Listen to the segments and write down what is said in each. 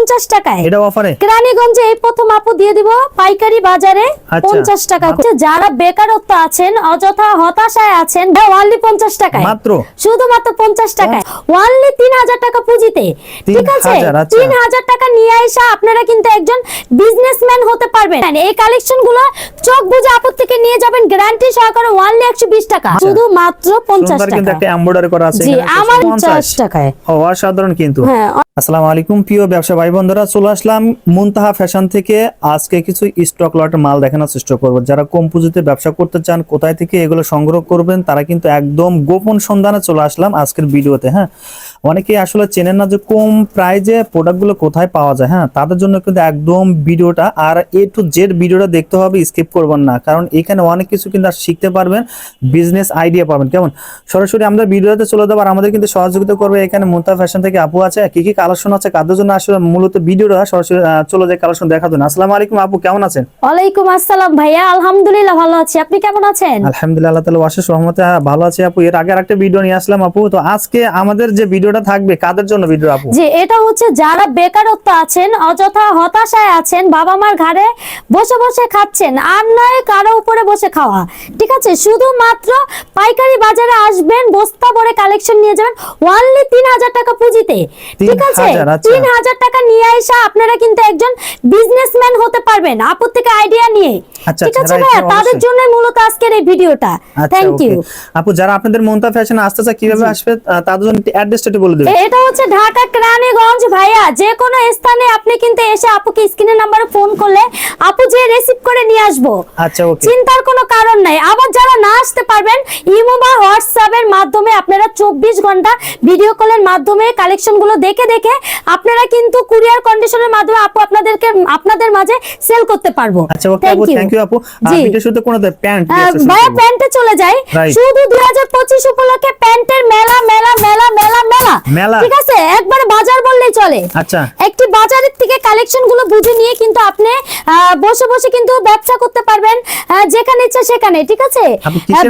পঞ্চাশ টাকায়। এটা অফারে কেরানীগঞ্জে এই প্রথম আপু দিয়ে দিব। পাইকারি বাজারে আচ্ছা। পঞ্চাশ টাকা। যারা বেকারত্ব আছেন অযথা হতাশায় আছেন ওয়ানলি পঞ্চাশ টাকায়। মাত্র? শুধুমাত্র পঞ্চাশ টাকায়। ওয়ানলি তিন হাজার টাকা পুঁজিতে। ঠিক আছে? আচ্ছা। তিন হাজার টাকা নিয়ে এসে আপনারা কিন্তু একজন বিজনেসম্যান হতে পারবেন। এই কালেকশনগুলো চোখ বুঝে আপদ থেকে নিয়ে যাবেন। গ্যারান্টি সহকারে ওয়ানলি একশো বিশ টাকা। শুধুমাত্র পঞ্চাশ সুন্দর কিন্তু টাকা। একটা এমব্রয়ডারি করা আছে জি আমার 150 পঞ্চাশ টাকায়। অসাধারণ কিন্তু। হ্যাঁ আসসালামু আলাইকুম প্রিয় ব্যবসা ভাই বন্ধুরা চলে আসলাম মুনতাহা ফ্যাশন থেকে। আজকে কিছু স্টক লটের মাল দেখানোর চেষ্টা করব। যারা কম পুঁজিতে ব্যবসা করতে চান, কোথায় থেকে এগুলো সংগ্রহ করবেন, তারা কিন্তু একদম গোপন সন্ধানে চলে আসলাম আজকের ভিডিওতে হ্যাঁ? অনেকেই আসলে চেনেন না যে কম প্রাইজে প্রোডাক্টগুলো কোথায় পাওয়া যায় হ্যাঁ? তাদের জন্য কিন্তু একদম ভিডিওটা, আর এ টু জেড ভিডিওটা দেখতে হবে স্কিপ করবেন না। কারণ এখানে অনেক কিছু কিন্তু আর শিখতে পারবেন বিজনেস আইডিয়া পাবেন। কেমন? সরাসরি আমরা ভিডিওতে চলে যাব, আর আমাদের কিন্তু সহযোগিতা করবে এখানে মুন্তা ফ্যাশন থেকে আপু আছে। কি কি কালেকশন আছে, কাদের জন্য আসলে মূলত ভিডিওটা সরাসরি চলে যায় কালেকশন দেখা দেন আসসালামু আলাইকুম আপু কেমন আছেন? ওয়ালাইকুম আসসালাম ভাইয়া আলহামদুলিল্লাহ ভালো আছি। আপনি কেমন আছেন? আলহামদুলিল্লাহ আল্লাহ তালা অশেষ রহমতে ভালো আছে আপু। এর আগে আরেকটা ভিডিও নিয়ে আসলাম আপু। তো আজকে আমাদের যে ভিডিওটা থাকবে কাদের জন্য ভিডিও আপু? যে এটা হচ্ছে যারা বেকারত্ব আছেন অযথা হতাশায় আছেন বাবা মার ঘাড়ে বসে বসে খাচ্ছেন আর নয় কারও উপরে বসে খাওয়া। ঠিক আছে? শুধুমাত্র পাইকারি বাজারে আসবেন বস্তা ভরে কালেকশন নিয়ে যাবেন ওয়ানলি তিন হাজার টাকা পুঁজিতে। ঠিক আছে? 3,000 আচ্ছা। তিন হাজার টাকা নিয়ে এসে আপনারা কিন্তু একজন বিজনেসম্যান হতে পারবেন আপুর থেকে আইডিয়া নিয়ে। আচ্ছা, ঠিক আছে ভাইয়া? তাদের জন্য মূলত আজকের এই ভিডিওটা। আচ্ছা থ্যাংক ইউ আপু যারা আপনাদের মন্তা ফ্যাশনে আসতে চায় কীভাবে আসবে তাদের জন্য অ্যাড্রেসটা একটু বলে দেবেন এটা হচ্ছে ঢাকা কেরানীগঞ্জ ভাইয়া। যে কোনো স্থানে আপনি কিন্তু এসে আপুকে নাম্বারে ফোন করলে আপু যে রিসিভ করে নিয়ে আসব। আচ্ছা ওকে চিন্তার কোনো কারণ নাই। আবার যারা না আসতে পারবেন ইমো বা হোয়াটসঅ্যাপ এর মাধ্যমে আপনারা চব্বিশ ঘণ্টা ভিডিও কলের মাধ্যমে কালেকশনগুলো দেখে দেখে আপনারা কিন্তু কুরিয়ার কন্ডিশনের মাধ্যমে আপু আপনাদেরকে আপনাদের মাঝে সেল করতে পারব। আচ্ছা ওকে আপু থ্যাংক ইউ আপু। আর ভিডিও শুরুতে কোনো প্যান্ট ভাইয়া প্যান্টে চলে যাই। শুধু দুই হাজার পঁচিশ উপলক্ষে প্যান্টের মেলা মেলা মেলা মেলা মেলা। ঠিক আছে? একবার বাজার বললেই চলে। আচ্ছা। একটি বাজারের থেকে কালেকশনগুলো বুঝে নিয়ে কিন্তু আপনি বসে বসে কিন্তু ব্যবসা করতে পারবেন যেখানে ইচ্ছা সেখানে ঠিক আছে?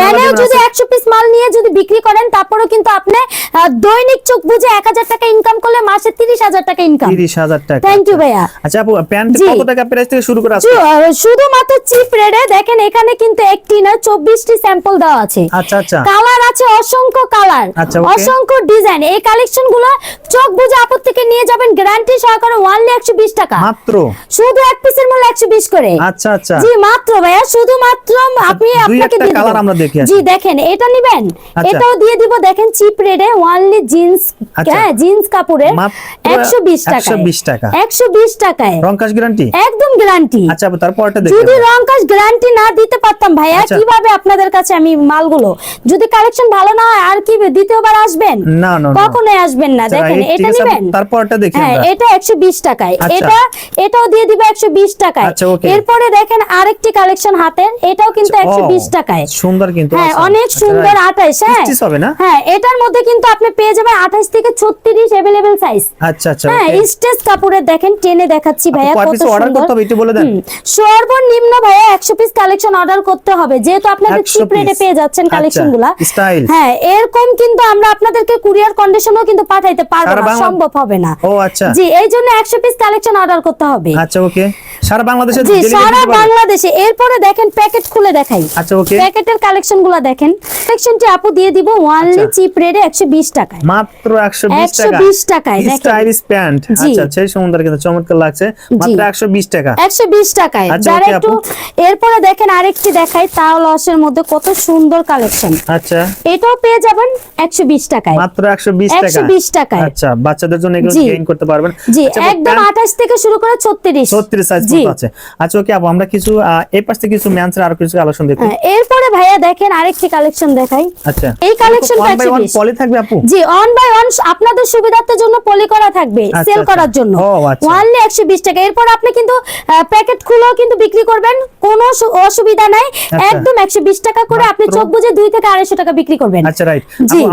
ব্যানেও যদি আছে? একশো পিস মাল নিয়ে যদি বিক্রি করেন তারপরেও কিন্তু আপনি দৈনিক চোখ বুঝে এক হাজার টাকা ইনকাম করলে মাসে তিরিশ হাজার টাকা ইনকাম তিরিশ হাজার টাকা। থ্যাংক ইউ ভাইয়া। আচ্ছা আপু প্যান্ট কত টাকা প্রাইস থেকে শুরু করে আসবে শুধুমাত্র চিপ রেটে দেখেন এখানে কিন্তু একটি না চব্বিশটি স্যাম্পল দেওয়া আছে। আচ্ছা আচ্ছা। কালার আছে অসংখ্য কালার আচ্ছা, অসংখ্য ডিজাইন এই কালেকশনগুলো চোখ বুঝে আপদ থেকে নিয়ে যাবেন গ্যারান্টি সহকারে ওয়ানলি একশো বিশ টাকা। মাত্র? শুধু এক পিসের মূল্য একশো বিশ করে। আচ্ছা আচ্ছা। জি মাত্র ভাইয়া শুধুমাত্র আপনি আপনাকে দিয়ে দিব। আমরা দেখে জি দেখেন এটা নিবেন। আচ্ছা। এটাও দিয়ে দিব দেখেন চিপ রেটে ওয়ানলি জিন্স আচ্ছা। হ্যাঁ জিন্স কাপড়ের একশো বিশ টাকা। 120 টাকা। একশো বিশ টাকায়। রংকাশ গ্যারান্টি একদম গ্যারান্টি আচ্ছা তারপরটা দেখি যদি আমরা। রং কাজ গ্যারান্টি না দিতে পারতাম ভাইয়া আচ্ছা। কীভাবে আপনাদের কাছে আমি মালগুলো? যদি কালেকশন ভালো না হয় আর কি দ্বিতীয়বার আসবেন? না না। কখনোই আসবেন না। আচ্ছা, দেখেন এটা নেবেন? তারপরটা হ্যাঁ এটা একশো বিশ টাকায়। আচ্ছা। এটা এটাও দিয়ে দিবে একশো বিশ টাকায়। এরপরে দেখেন আরেকটি কালেকশন হাতের এটাও কিন্তু ও, একশো বিশ টাকায়। সুন্দর কিন্তু হ্যাঁ অনেক সুন্দর right। আঠাইশ হ্যাঁ। Stitches হবে না? হ্যাঁ এটার মধ্যে কিন্তু আপনি পেয়ে যাবেন আঠাইশ থেকে ছত্রিশ অ্যাভেলেবেল সাইজ আচ্ছা আচ্ছা হ্যাঁ স্টেজ কাপড়ের দেখেন টেনে দেখাচ্ছি ভাইয়া কত সুন্দর। করতে হবে একটু বলে দেন। সর্বনিম্ন ভাইয়া একশো পিস কালেকশন অর্ডার করতে হবে। যেহেতু আপনাদের 100 চিপ রেটে পেয়ে যাচ্ছেন কালেকশনগুলা কালেকশনগুলা হ্যাঁ এরকম কিন্তু আমরা আপনাদেরকে কুরিয়ার কন্ডিশনও কিন্তু পাঠাইতে পারব না সম্ভব হবে না। ও আচ্ছা। জি এই জন্য একশো পিস কালেকশন অর্ডার করতে হবে। আচ্ছা ওকে সারা বাংলাদেশে জি সারা? বাংলাদেশে। এরপরে দেখেন প্যাকেট খুলে দেখাই। আচ্ছা ওকে। প্যাকেটের কালেকশনগুলা দেখেন। কালেকশনটি আপু দিয়ে দিব ওয়ানলি আচ্ছা। চিপ রেটে একশো বিশ টাকায়। মাত্র 120 টাকা। 120 টাকায়, দেখেন। Stylish pant. আচ্ছা সেই সুন্দর কিন্তু চমৎকার লাগছে। মাত্র 120 টাকা। একশো বিশ টাকায়। আচ্ছা, যারা একটু এরপরে দেখেন আরেকটি দেখাই তাও লসের মধ্যে কত সুন্দর কালেকশন। আচ্ছা। এটাও পেয়ে যাবেন একশো বিশ টাকায়। মাত্র 120 টাকা। 120 টাকায়। আচ্ছা বাচ্চাদের জন্য এগুলো গেইন করতে পারবেন। জি আচ্ছা, একদম pant আঠাশ থেকে শুরু করে ছত্রিশ। 36 সাইজ আছে। আচ্ছা ওকে আপু আমরা কিছু এই পাশ থেকে কিছু ম্যানসের আর কিছু কালেকশন দেখি। হ্যাঁ, এরপরে ভাইয়া দেখেন আরেকটি কালেকশন দেখাই। আচ্ছা। এই collection টা ওয়ান বাই ওয়ান 120 পলি থাকবে আপু? জি অন বাই অন আপনাদের সুবিধার্থের জন্য পলি করা থাকবে সেল আচ্ছা। করার জন্য। একশো বিশ টাকা। এরপর আপনি কিন্তু প্যাকেট খুলেও কিন্তু বিক্রি করবেন কোনো অসুবিধা নাই। একদম একশো বিশ টাকা করে আপনি। চোখ বুঝে দুই থেকে আড়াইশো টাকা বিক্রি করবেন। আচ্ছা রাইট।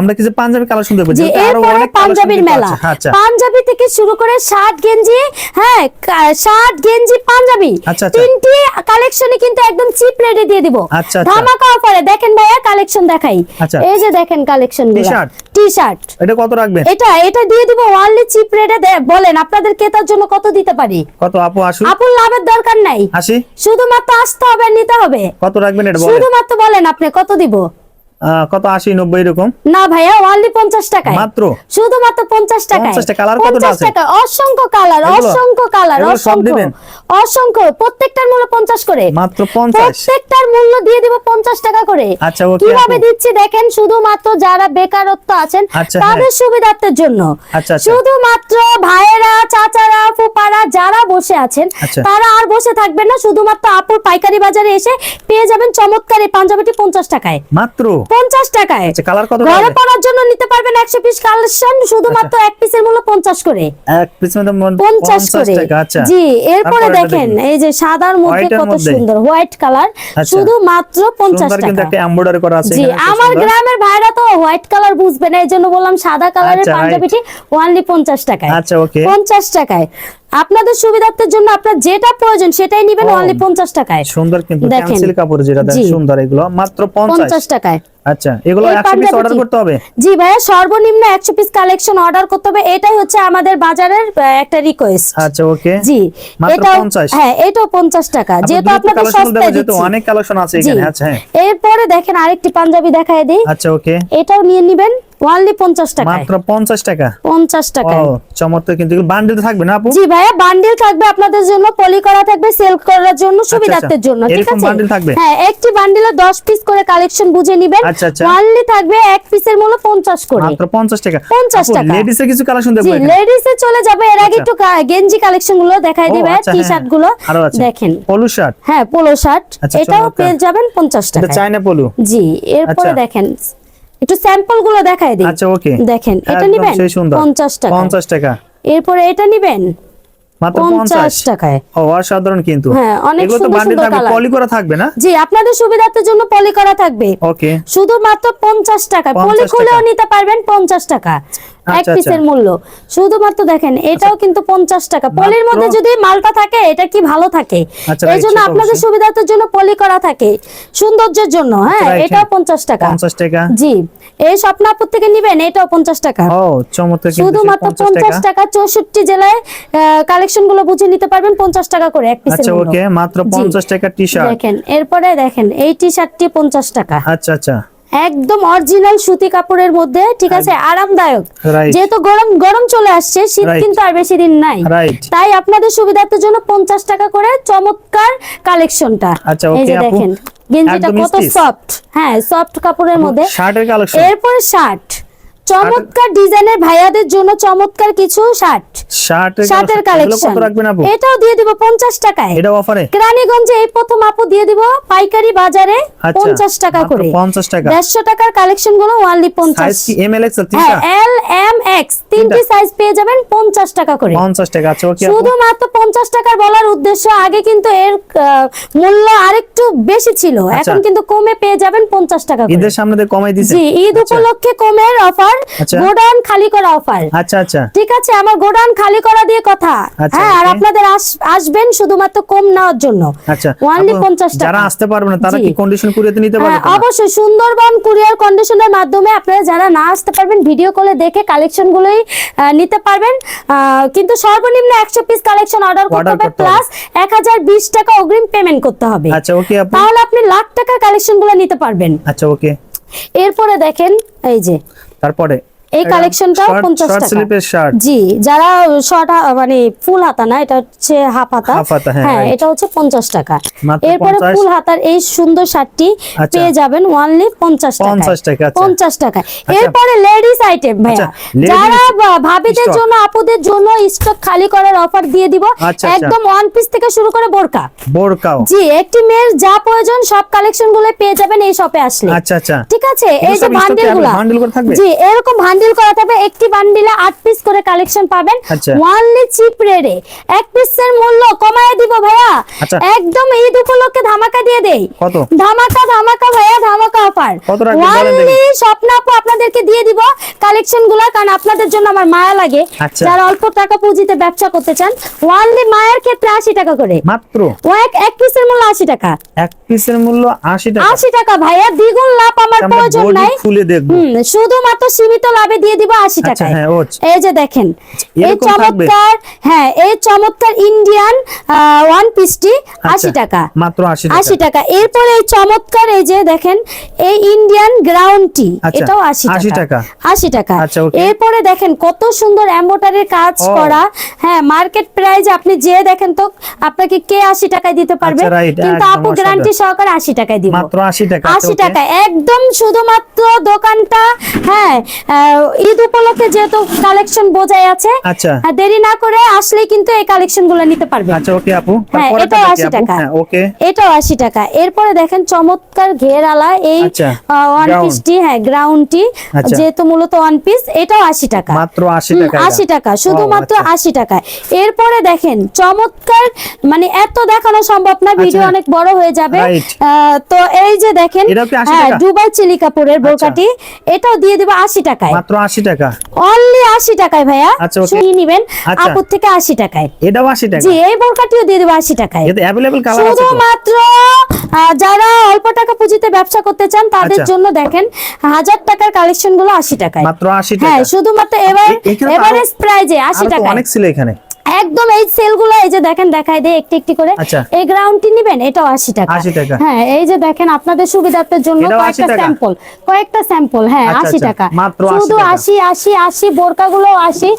আমরা কিছু পাঞ্জাবি কালেকশন দেখব জি আরও অনেক পাঞ্জাবির মেলা। পাঞ্জাবি থেকে শুরু করে শার্ট গেঞ্জি হ্যাঁ কা- শার্ট গেঞ্জি পাঞ্জাবি আচ্ছা, আচ্ছা। তিনটি কালেকশনই কিন্তু একদম চিপ রেটে দিয়ে দিব। আচ্ছা। ধামাকা অফারে দেখেন ভাইয়া কালেকশন দেখাই। এই যে দেখেন কালেকশন টি শার্ট এটা কত রাখবেন? এটা এটা দিয়ে দিব ওয়ানলি চিপ রেটে বলেন আপনাদের ক্রেতার জন্য কত দিতে পারি? কত আপু আসুন। আপুর লাভের দরকার নাই। আসি। শুধুমাত্র আসতে হবে নিতে হবে। কত রাখবেন এটা শুধুমাত্র বলেন আপনি কত দিব? কত? আশি নব্বই এরকম? না ভাইয়া ওনলি পঞ্চাশ টাকায়। মাত্র? শুধুমাত্র পঞ্চাশ টাকায়। 50 টাকা, colour কতটা? টাকা অসংখ্য কালার অসংখ্য কালার অসংখ্য। অসংখ্য প্রত্যেকটার মূল্য পঞ্চাশ করে। মাত্র প্রত্যেকটার মূল্য দিয়ে দিব পঞ্চাশ টাকা করে। আচ্ছা, ওকে কীভাবে দিচ্ছি দেখেন শুধুমাত্র যারা বেকারত্ব আছেন আচ্ছা, তাদের সুবিধার্থের জন্য। আচ্ছা, আচ্ছা। শুধুমাত্র ভাইয়েরা চাচারা ফুপারা যারা বসে আছেন। তারা আর বসে থাকবেন না। শুধুমাত্র আপুর পাইকারি বাজারে এসে পেয়ে যাবেন চমৎকার এই পাঞ্জাবিটি পঞ্চাশ টাকায়। মাত্র? পঞ্চাশ টাকায়। আচ্ছা কালার কত ঘরে পড়ার জন্য নিতে পারবেন একশো পিস কালেকশন শুধুমাত্র এক পিসের মূল্য পঞ্চাশ করে। পঞ্চাশ করে। আচ্ছা। জি এরপরে দেখেন এই যে সাদার মধ্যে কত সুন্দর হোয়াইট কালার আচ্ছা। শুধু মাত্র পঞ্চাশ টাকা। জি আমার গ্রামের ভাইরা তো হোয়াইট কালার বুঝবে না এই জন্য বললাম সাদা কালারের আচ্ছা. পাঞ্জাবিটি ওনলি পঞ্চাশ টাকায়। আচ্ছা, পঞ্চাশ টাকায়। আপনাদের সুবিধার্থের জন্য আপনার যেটা প্রয়োজন সেটাই নিবেন অনলি পঞ্চাশ টাকায়। সুন্দর কিন্তু ক্যান্সেল কাপড় যেটা দেন সুন্দর এগুলো। মাত্র পঞ্চাশ। পঞ্চাশ টাকায়। আচ্ছা এগুলো এই একশো পিস অর্ডার করতে হবে? জি ভাইয়া সর্বনিম্ন একশো পিস কালেকশন অর্ডার করতে হবে। এটাই হচ্ছে আমাদের বাজারের একটা রিকোয়েস্ট আচ্ছা ওকে। জি। এটাও 50 হ্যাঁ এটাও পঞ্চাশ টাকা। যেহেতু আপনাদের সস্তায় যেহেতু দিচ্ছি। অনেক কালেকশন আছে এখানে। আচ্ছা হ্যাঁ। এরপরে দেখেন আরেকটি পাঞ্জাবি দেখায় দিই। আচ্ছা ওকে। এটাও নিয়ে নিবেন। ওনলি পঞ্চাশ টাকায়। মাত্র পঞ্চাশ টাকা? পঞ্চাশ ও চমৎকার কিন্তু বান্ডিল থাকবে না আপু? জি ভাইয়া বান্ডিল থাকবে আপনাদের জন্য পলি করা থাকবে সেল করার জন্য সুবিধার্থের জন্য ঠিক আচ্ছা, আছে? bundle থাকবে? হ্যাঁ একটি বান্ডিলে 10 পিস করে কালেকশন বুঝে নেবেন। আচ্ছা, আচ্ছা। থাকবে এক পিসের মূল্য 50 করে। মাত্র পঞ্চাশ টাকা। 50 টাকা। লেডিস এর কিছু কালেকশন দেবো জি। লেডিস এ চলে যাবে। এর আগে আচ্ছা। একটু গেঞ্জি কালেকশনগুলো দেখাই দিবে আচ্ছা, টি হ্যাঁ, শার্টগুলো দেখেন। পলু শার্ট হ্যাঁ পোলো শার্ট আচ্ছা, এটাও পেয়ে যাবেন 50 এটা টাকা চায়না পলু জি এরপরে আচ্ছা। দেখেন একটু স্যাম্পলগুলো দেখাই দিই। আচ্ছা ওকে দেখেন এটা নিবেন? 50 টাকা পঞ্চাশ টাকা। এরপরে এটা নিবেন? মাত্র 50 পঞ্চাশ। টাকায়। ও অসাধারণ কিন্তু। হ্যাঁ, অনেক সুন্দর সুন্দর থাকবে পলি করা থাকবে না? জি আপনাদের সুবিধার জন্য পলি করা থাকবে। ওকে শুধুমাত্র পঞ্চাশ টাকা। পলি খুলেও নিতে পারবেন পঞ্চাশ টাকা। এক আচ্ছা, পিসের আচ্ছা। মূল্য। শুধুমাত্র দেখেন এটাও কিন্তু পঞ্চাশ টাকা। পলির মধ্যে যদি মালটা থাকে এটা কি ভালো থাকে? আচ্ছা, এই জন্য আপনাদের। সুবিধার্থের জন্য পলি করা থাকে। সৌন্দর্যের জন্য হ্যাঁ এটাও। পঞ্চাশ টাকা। পঞ্চাশ টাকা। জি। এই স্বপ্নাপুর থেকে নিবেন এটাও পঞ্চাশ টাকা। শুধুমাত্র পঞ্চাশ টাকা। চৌষট্টি জেলায় কালেকশনগুলো বুঝে নিতে পারবেন পঞ্চাশ টাকা করে এক পিসের আচ্ছা ওকে মাত্র পঞ্চাশ টাকা টি শার্ট দেখেন এরপরে দেখেন এই টি শার্টটি পঞ্চাশ টাকা। আচ্ছা আচ্ছা। একদম অরিজিনাল সুতি কাপড়ের মধ্যে ঠিক আছে? আরামদায়ক। যেহেতু গরম গরম চলে আসছে শীত কিন্তু আর বেশি দিন নাই। তাই আপনাদের সুবিধার্থের জন্য পঞ্চাশ টাকা করে চমৎকার কালেকশনটা। আচ্ছা, এই যে দেখেন গেঞ্জিটা কত সফট হ্যাঁ সফট কাপড়ের মধ্যে। এরপরে শার্ট। চমৎকার ডিজাইনের ভাইয়াদের জন্য চমৎকার কিছু শার্ট। শার্টের কালেকশন। এটাও দিয়ে দিব পঞ্চাশ টাকায়। এটা অফারে? রানীগঞ্জে এই প্রথম আপু দিয়ে দিব পাইকারি বাজারে আচ্ছা, পঞ্চাশ টাকা করে। 50 টাকা। দেড়শো টাকার কালেকশনগুলো ওয়ানলি পঞ্চাশ। সাইজ কি এম এল এক্স হ্যাঁ তিনটা? এল এম এক্স তিনটি সাইজ পেয়ে যাবেন পঞ্চাশ টাকা করে। পঞ্চাশ টাকা আচ্ছা ওকে শুধুমাত্র পঞ্চাশ টাকার বলার উদ্দেশ্য আগে কিন্তু এর মূল্য আরেকটু বেশি ছিল। আচ্ছা। এখন কিন্তু কমে পেয়ে যাবেন পঞ্চাশ টাকা করে। ঈদের সামনে কমাই দিছে। জি ঈদ আচ্ছা। উপলক্ষে কমের অফার আচ্ছা। গোডাউন খালি করা অফার। আচ্ছা আচ্ছা। ঠিক আছে আমার গোডাউন খালি করা দিয়ে কথা। আচ্ছা, হ্যাঁ আর আপনাদের আসবেন শুধুমাত্র কম নেওয়ার জন্য। আচ্ছা ওয়ানলি আপু, পঞ্চাশ টাকা। যারা আসতে পারবে না তারা কি কন্ডিশন কুরিয়াতে নিতে পারবে হ্যাঁ? অবশ্যই সুন্দরবন কুরিয়ার কন্ডিশনের মাধ্যমে আপনারা যারা না আসতে পারবেন ভিডিও কলে দেখে কালেকশন গুলোই নিতে পারবেন। কিন্তু সর্বনিম্ন একশো পিস কালেকশন অর্ডার করতে হবে। প্লাস এক হাজার বিশ টাকা অগ্রিম পেমেন্ট করতে হবে। আচ্ছা ওকে আপু। তাহলে আপনি লাখ টাকার কালেকশনগুলো নিতে পারবেন। আচ্ছা ওকে এরপরে দেখেন এই যে তারপরে এই কালেকশনটাও পঞ্চাশ শর্ট টাকা। জি যারা শর্ট মানে ফুল হাতা না এটা হচ্ছে হাফ হাতা। হ্যাঁ, হ্যাঁ এটা হচ্ছে পঞ্চাশ টাকা। মাত্র এরপরে ফুল হাতার এই সুন্দর শার্টটি আচ্ছা। পেয়ে যাবেন ওয়ানলি পঞ্চাশ টাকা 50 টাকা, আচ্ছা। পঞ্চাশ টাকা এরপরে লেডিস আইটেম ভাইয়া। আচ্ছা, যারা ভাবিদের জন্য আপুদের জন্য স্টক খালি করার অফার দিয়ে দিব আচ্ছা। একদম ওয়ান পিস থেকে শুরু করে বোরকা। বোরকাও। জি একটি মেয়ের যা প্রয়োজন সব কালেকশনগুলো পেয়ে যাবেন এই শপে আসলে। আচ্ছা আচ্ছা। ঠিক আছে? এই যে সব stock গুলা। করে থাকবে? জি এরকম বান্ডিল করা থাকবে। একটি বান্ডিলে আট পিস করে কালেকশন পাবেন। ওয়ানলি চিপ রেটে এক পিসের মূল্য কমায় দিব ভাইয়া। আচ্ছা। একদম ঈদ উপলক্ষে ধামাকা দিয়ে দেই। কত? ধামাকা ধামাকা ভাইয়া ধামাকা অফার ওয়ানলি স্বপ্ন আপু আপনাদেরকে দিয়ে দিব কালেকশনগুলা কারণ আপনাদের জন্য আমার মায়া লাগে। আচ্ছা। যারা অল্প টাকা পুঁজিতে ব্যবসা করতে চান ওয়ানলি মায়ের ক্ষেত্রে আশি টাকা করে। মাত্র? ও এক এক পিসের মূল্য আশি টাকা। এক পিসের মূল্য আশি টাকা? আশি টাকা ভাইয়া দ্বিগুণ লাভ আমার আমরা প্রয়োজন নাই। শুধুমাত্র সীমিত লাভে দিয়ে দিব আশি আচ্ছা, টাকায়। হ্যাঁ। এই যে দেখেন এই চমৎকার হ্যাঁ এই চমৎকার ইন্ডিয়ান ওয়ান পিসটি আশি টাকা। মাত্র আশি টাকা। টাকা। এরপরে এই চমৎকার এই যে দেখেন এই ইন্ডিয়ান গ্রাউন্ড টি আচ্ছা, এটাও আশি 80 টাকা। টাকা। আশি টাকা। আচ্ছা. এরপরে দেখেন কত সুন্দর এম্বোটারির কাজ করা। হ্যাঁ মার্কেট প্রাইস আপনি যে দেখেন তো আপনাকে কে আশি টাকায় দিতে পারবে? কিন্তু আপু গ্যারান্টি সহকারে আশি টাকায় দিব। মাত্র আশি টাকা আশি? টাকা একদম শুধুমাত্র দোকানটা হ্যাঁ ঈদ উপলক্ষে যেহেতু কালেকশন বোঝাই আছে আচ্ছা। দেরি না করে আসলে কিন্তু এই কালেকশনগুলো নিতে পারবে। আচ্ছা ওকে আপু। হ্যাঁ এটাও আশি টাকা। হ্যাঁ ওকে। এটাও আশি টাকা। এরপরে দেখেন চমৎকার ঘেরালা এই আচ্ছা, ওয়ান gown। পিসটি হ্যাঁ গ্রাউন্ডটি আচ্ছা। যেহেতু মূলত ওয়ান পিস এটাও আশি টাকা। মাত্র আশি টাকা আশি টাকা। শুধুমাত্র আচ্ছা। আশি টাকা। এরপরে দেখেন চমৎকার মানে এত দেখানো সম্ভব না ভিডিও আচ্ছা। অনেক বড় হয়ে যাবে। তো এই যে দেখেন এটাও কি 80 হ্যাঁ? দুবাই চিলি কাপড়ের বোরকাটি এটাও দিয়ে দিব আশি টাকায়। মাত্র আশি টাকা। অনলি আশি টাকায় ভাইয়া। আচ্ছা। শুনিয়ে নিবেন আচ্ছা। আপুর থেকে আশি টাকায়। এটাও আশি টাকা। জি এই বোরকাটিও দিয়ে দেব আশি টাকায়। এটা अवेलेबल কালার আছে তো? শুধুমাত্র যারা অল্প টাকা পুঁজিতে ব্যবসা করতে চান তাদের আচ্ছা। জন্য দেখেন হাজার টাকার কালেকশনগুলো আশি টাকায়। মাত্র আশি হ্যাঁ টাকা। শুধুমাত্র এবার এভারেজ প্রাইজে আশি আরও তো টাকা অনেক ছিল এখানে। একদম এই সেলগুলো এই যে দেখেন দেখাই দেয় একটি একটি করে। আচ্ছা। এই গ্রাউন্ডটি নিবেন এটাও আশি টাকা। হ্যাঁ এই যে দেখেন আপনাদের সুবিধার্থের জন্য কয়েকটা স্যাম্পল কয়েকটা স্যাম্পল হ্যাঁ আচ্ছা, আশি আচ্ছা। টাকা। শুধু আশি আশি আশি বোরকা গুলো আশি।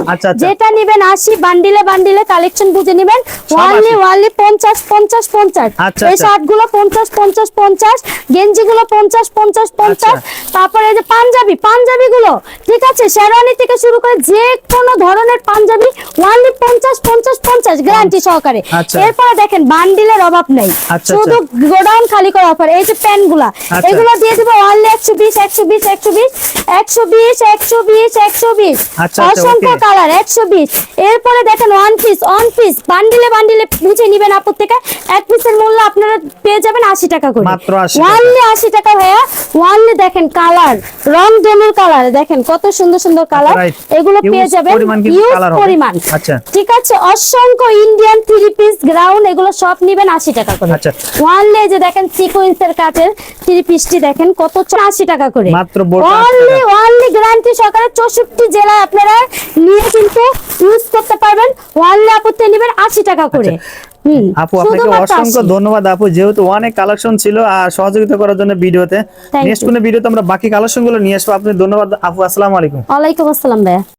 যেটা নিবেন আশি বান্ডিলে বান্ডিলে কালেকশন বুঝে নিবেন। ওয়ানলি ওয়ানলি পঞ্চাশ পঞ্চাশ পঞ্চাশ। এই। শার্টগুলো পঞ্চাশ পঞ্চাশ পঞ্চাশ। গেঞ্জি গুলো পঞ্চাশ পঞ্চাশ। পঞ্চাশ তারপরে এই যে পাঞ্জাবি পাঞ্জাবি গুলো ঠিক আছে? শেরওয়ানি থেকে শুরু করে যে কোনো ধরনের পাঞ্জাবি ওয়ানলি পঞ্চাশ পঞ্চাশ পঞ্চাশ গ্যারান্টি সহকারে আচ্ছা। এরপরে দেখেন বান্ডিলের অভাব নেই আচ্ছা, শুধু গোডাউন খালি করা অফার এই যে প্যানগুলা আচ্ছা। এগুলো দিয়ে দিব অনলি একশো বিশ একশো আচ্ছা, আচ্ছা, অসংখ্য কালার একশো বিশ। এরপরে দেখেন ওয়ান পিস ওয়ান পিস বান্ডিলে বান্ডিলে বুঝে নিবেন আপুর থেকে এক পিসের মূল্য আপনারা পেয়ে যাবেন টাকা করে। মাত্র 80 টাকা। ওয়ানলি আশি টাকা ভাইয়া। ওয়ানলি দেখেন কালার রং কালার দেখেন কত সুন্দর সুন্দর কালার এগুলো পেয়ে যাবেন পরিমাণ আচ্ছা। ঠিক আছে অসংখ্য ইন্ডিয়ান থ্রি পিস গ্রাউন্ড এগুলো সব নিবেন আশি টাকা করে। আচ্ছা। ওয়ানলি যে দেখেন সিকোয়েন্সের কাটের থ্রি পিসটি দেখেন কত আশি টাকা করে। মাত্র বোরকা 80 অনলি টাকা। অনলি গ্যারান্টি সহকারে চৌষট্টি জেলায় আপনারা নিয়ে কিন্তু ইউজ করতে পারবেন ওয়ানলি আপত্তি নেবেন আশি টাকা করে আচ্ছা। আপু আপনাকে অসংখ্য ধন্যবাদ আপু যেহেতু অনেক কালেকশন ছিল আর সহযোগিতা করার জন্য ভিডিওতে নেক্সট. কোনো ভিডিওতে আমরা বাকি কালেকশনগুলো নিয়ে আসব আপনি ধন্যবাদ আপু আসসালামু আলাইকুম ওয়ালাইকুম আসসালাম ভাইয়া